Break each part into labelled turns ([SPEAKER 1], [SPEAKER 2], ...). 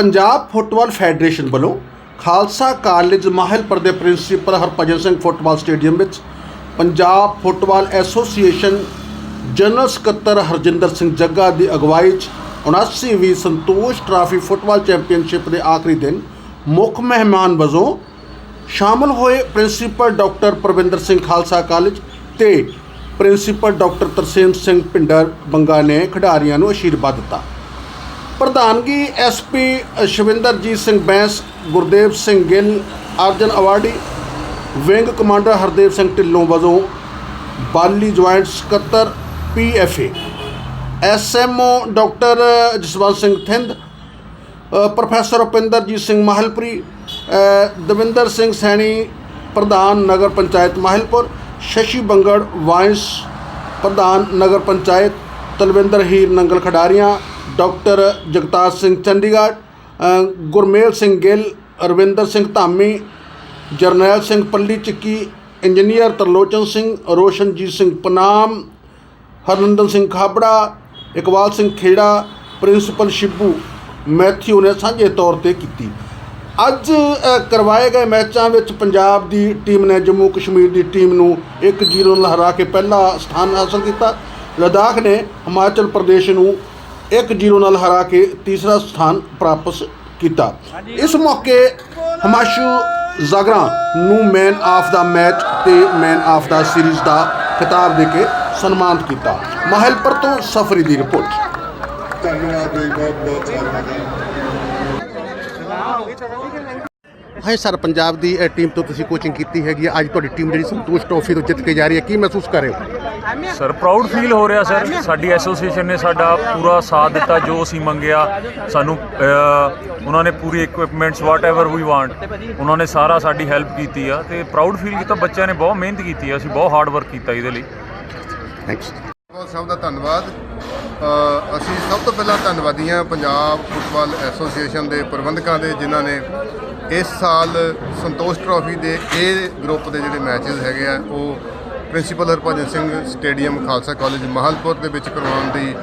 [SPEAKER 1] Punjab football federation ਵੱਲੋਂ Khalsa college Mahilpur ਦੇ principal Harbhajan Singh football stadium ਵਿੱਚ ਪੰਜਾਬ ਫੁੱਟਬਾਲ ਐਸੋਸੀਏਸ਼ਨ ਜਨਰਲ ਸਕੱਤਰ ਹਰਜਿੰਦਰ ਸਿੰਘ ਜੱਗਾ ਦੀ ਅਗਵਾਈ 'ਚ 79ਵੀਂ ਸੰਤੋਸ਼ ਟਰਾਫੀ ਫੁੱਟਬਾਲ ਚੈਂਪੀਅਨਸ਼ਿਪ ਦੇ ਆਖਰੀ ਦਿਨ ਮੁੱਖ ਮਹਿਮਾਨ ਵਜੋਂ ਸ਼ਾਮਲ ਹੋਏ principal doctor Parvinder Singh Khalsa college ਤੇ ਪ੍ਰਿੰਸੀਪਲ ਡਾਕਟਰ ਤਰਸੇਮ ਸਿੰਘ ਪਿੰਡਰ ਬੰਗਾ ਨੇ ਖਿਡਾਰੀਆਂ ਨੂੰ ਅਸ਼ੀਰਵਾਦ ਦਿੱਤਾ। ਪ੍ਰਧਾਨਗੀ SP Shavinderjit Singh Bains, Gurdev Singh Gill, Arjan awardee, wing commander Hardev Singh Dhillon ਵਜੋਂ ਬਾਲੀ ਜੁਆਇੰਟ ਸਕੱਤਰ PFA SMO doctor Jaswant Singh Thind professor Rupinderjit Singh Mahalpuri Davinder Singh Saini, ਪ੍ਰਧਾਨ ਨਗਰ ਪੰਚਾਇਤ ਮਾਹਲਪੁਰ, ਸ਼ਸ਼ੀ ਬੰਗੜ ਵਾਇਸ, ਪ੍ਰਧਾਨ ਨਗਰ panchayat, Talwinder Heer Nangal ਖਡਾਰੀਆਂ doctor Jagtar Singh Chandigarh Gurmel Singh Gill, Ravinder Singh Dhami, Jarnail Singh Palli Chakki, engineer Tarlochan Singh, Roshanjit Singh Panam Harnandan Singh Khabra, Iqbal Singh Khera, principal Shibu, Matthew ਨੇ ਸਾਂਝੇ ਤੌਰ ਤੇ ਕੀਤੀ। ਅੱਜ ਕਰਵਾਏ ਗਏ ਮੈਚਾਂ ਵਿੱਚ ਪੰਜਾਬ ਦੀ ਟੀਮ ਨੇ ਜੰਮੂ ਕਸ਼ਮੀਰ ਦੀ ਟੀਮ ਨੂੰ 1-0 ਨਾਲ ਹਰਾ ਕੇ ਪਹਿਲਾ ਸਥਾਨ ਹਾਸਲ ਕੀਤਾ। ਲਦਾਖ ਨੇ ਹਿਮਾਚਲ ਪ੍ਰਦੇਸ਼ ਨੂੰ 1-0 ਨਾਲ ਹਰਾ ਕੇ ਤੀਸਰਾ ਸਥਾਨ ਪ੍ਰਾਪਤ ਕੀਤਾ। ਇਸ ਮੌਕੇ ਹਮਾਸ਼ੂ ਜ਼ਾਗਰਾ ਨੂੰ ਮੈਨ ਆਫ ਦਾ ਮੈਚ ਤੇ ਮੈਨ ਆਫ ਦਾ ਸੀਰੀਜ਼ ਦਾ ਖਿਤਾਬ ਦੇ ਕੇ ਸਨਮਾਨਿਤ ਕੀਤਾ। ਮਾਹਿਲਪੁਰ ਤੋਂ ਸਫਰੀ ਦੀ ਰਿਪੋਰਟ।
[SPEAKER 2] ਧੰਨਵਾਦ ਜੀ ਬਹੁਤ ਬਹੁਤ ਧੰਨਵਾਦ
[SPEAKER 1] ਹਾਂ ਸਰ ਪੰਜਾਬ ਦੀ ਟੀਮ ਤੋਂ ਤੁਸੀਂ ਕੋਚਿੰਗ ਕੀਤੀ ਹੈਗੀ ਅੱਜ ਤੁਹਾਡੀ ਟੀਮ ਜਿਹੜੀ ਸੰਤੋਸ਼ ਟਰੋਫੀ ਤੋਂ ਜਿੱਤ ਕੇ ਜਾ ਰਹੀ ਹੈ। ਕੀ ਮਹਿਸੂਸ ਕਰ ਰਹੇ ਹੋ?
[SPEAKER 3] ਸਰ ਪ੍ਰਾਊਡ ਫੀਲ ਹੋ ਰਿਹਾ ਸਰ ਸਾਡੀ ਐਸੋਸੀਏਸ਼ਨ ਨੇ ਸਾਡਾ ਪੂਰਾ ਸਾਥ ਦਿੱਤਾ ਜੋ ਅਸੀਂ ਮੰਗਿਆ। ਸਾਨੂੰ ਉਹਨਾਂ ਨੇ ਪੂਰੀ ਇਕਵਿਪਮੈਂਟਸ ਵਾਟਐਵਰ ਵੀ ਵਾਂਟ ਉਹਨਾਂ ਨੇ ਸਾਰਾ ਸਾਡੀ ਹੈਲਪ ਕੀਤੀ ਆ। ਤੇ ਪ੍ਰਾਊਡ ਫੀਲ ਕੀਤਾ ਬੱਚਿਆਂ ਨੇ ਬਹੁਤ ਮਿਹਨਤ ਕੀਤੀ ਆ। ਅਸੀਂ ਬਹੁਤ ਹਾਰਡ ਵਰਕ ਕੀਤਾ ਇਹਦੇ ਲਈ।
[SPEAKER 1] ਥੈਂਕਸ
[SPEAKER 2] ਬਹੁਤ ਸਭ ਦਾ ਧੰਨਵਾਦ। ਅਸੀਂ ਸਭ ਤੋਂ ਪਹਿਲਾਂ ਧੰਨਵਾਦੀ ਹਾਂ ਪੰਜਾਬ ਫੁੱਟਬਾਲ ਐਸੋਸੀਏਸ਼ਨ ਦੇ ਪ੍ਰਬੰਧਕਾਂ ਦੇ, ਜਿਨ੍ਹਾਂ ਨੇ ਇਸ ਸਾਲ ਸੰਤੋਸ਼ ਟਰਾਫੀ ਦੇ ਇਹ ਗਰੁੱਪ ਦੇ ਜਿਹੜੇ ਮੈਚਸ ਹੈਗੇ ਆ, ਉਹ principal Harbhajan Singh stadium, Khalsa college Mahalpur ਦੇ ਵਿੱਚ ਕਰਵਾਉਣ ਦੀ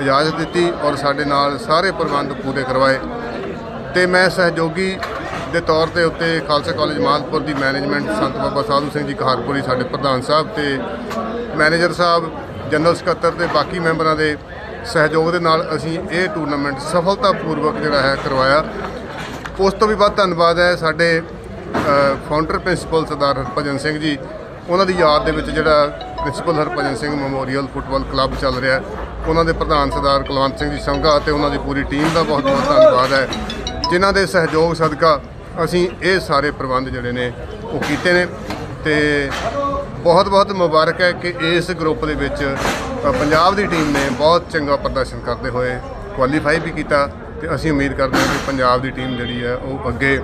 [SPEAKER 2] ਇਜਾਜ਼ਤ ਦਿੱਤੀ ਔਰ ਸਾਡੇ ਨਾਲ ਸਾਰੇ ਪ੍ਰਬੰਧ ਪੂਰੇ ਕਰਵਾਏ। ਤੇ ਮੈਂ ਸਹਿਯੋਗੀ ਦੇ ਤੌਰ ਤੇ ਉੱਤੇ ਖਾਲਸਾ ਕਾਲਜ ਮਾਲਪੁਰ ਦੀ ਮੈਨੇਜਮੈਂਟ ਸੰਤ ਬਾਬਾ ਸਾਧੂ ਸਿੰਘ ਜੀ ਕਹਾਰਪੁਰੀ, ਸਾਡੇ ਪ੍ਰਧਾਨ ਸਾਹਿਬ ਤੇ ਮੈਨੇਜਰ ਸਾਹਿਬ ਜਨਰਲ ਸਕੱਤਰ ਤੇ ਬਾਕੀ ਮੈਂਬਰਾਂ ਦੇ ਸਹਿਯੋਗ ਦੇ ਨਾਲ ਅਸੀਂ ਇਹ ਟੂਰਨਾਮੈਂਟ ਸਫਲਤਾਪੂਰਵਕ ਜਿਹੜਾ ਹੈ ਕਰਵਾਇਆ। ਉਸ ਤੋਂ ਵੀ ਬਾਅਦ ਧੰਨਵਾਦ ਹੈ ਸਾਡੇ ਫਾਊਂਡਰ ਪ੍ਰਿੰਸੀਪਲ ਸਰਦਾਰ ਹਰਭਜਨ ਸਿੰਘ ਜੀ। ਉਹਨਾਂ ਦੀ ਯਾਦ ਦੇ ਵਿੱਚ ਜਿਹੜਾ principal Harbhajan Singh memorial football club ਚੱਲ ਰਿਹਾ ਉਹਨਾਂ ਦੇ ਪ੍ਰਧਾਨ ਸਰਦਾਰ ਕੁਲਵੰਤ ਸਿੰਘ ਜੀ ਸੰਘਾ ਅਤੇ ਉਹਨਾਂ ਦੀ ਪੂਰੀ ਟੀਮ ਦਾ ਬਹੁਤ ਬਹੁਤ ਧੰਨਵਾਦ ਹੈ। ਜਿਨ੍ਹਾਂ ਦੇ ਸਹਿਯੋਗ ਸਦਕਾ ਅਸੀਂ ਇਹ ਸਾਰੇ ਪ੍ਰਬੰਧ ਜਿਹੜੇ ਨੇ ਉਹ ਕੀਤੇ ਨੇ ਤੇ ਬਹੁਤ ਬਹੁਤ ਮੁਬਾਰਕ ਹੈ ਕਿ ਇਸ ਗਰੁੱਪ ਦੇ ਵਿੱਚ ਪੰਜਾਬ ਦੀ ਟੀਮ ਨੇ ਬਹੁਤ ਚੰਗਾ ਪ੍ਰਦਰਸ਼ਨ ਕਰਦੇ ਹੋਏ ਕੁਆਲੀਫਾਈ ਵੀ ਕੀਤਾ ਤੇ ਅਸੀਂ ਉਮੀਦ ਕਰਦੇ ਹਾਂ ਕਿ ਪੰਜਾਬ ਦੀ ਟੀਮ ਜਿਹੜੀ ਹੈ ਉਹ ਅੱਗੇ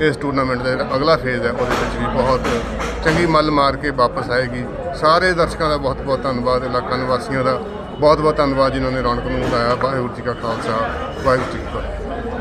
[SPEAKER 2] ਇਸ ਟੂਰਨਾਮੈਂਟ ਦਾ ਜਿਹੜਾ ਅਗਲਾ ਫੇਜ਼ ਹੈ, ਉਹਦੇ ਵਿੱਚ ਵੀ ਬਹੁਤ ਚੰਗੀ ਮੱਲ ਮਾਰ ਕੇ ਵਾਪਸ ਆਏਗੀ। ਸਾਰੇ ਦਰਸ਼ਕਾਂ ਦਾ ਬਹੁਤ ਬਹੁਤ ਧੰਨਵਾਦ, ਇਲਾਕਾ ਨਿਵਾਸੀਆਂ ਦਾ ਬਹੁਤ ਬਹੁਤ ਧੰਨਵਾਦ ਜਿਨ੍ਹਾਂ ਨੇ ਰੌਣਕ ਨੂੰ ਵਧਾਇਆ। ਵਾਹਿਗੁਰੂ ਜੀ ਕਾ ਖਾਲਸਾ, ਵਾਹਿਗੁਰੂ ਜੀ ਕੀ ਫਤਿਹ।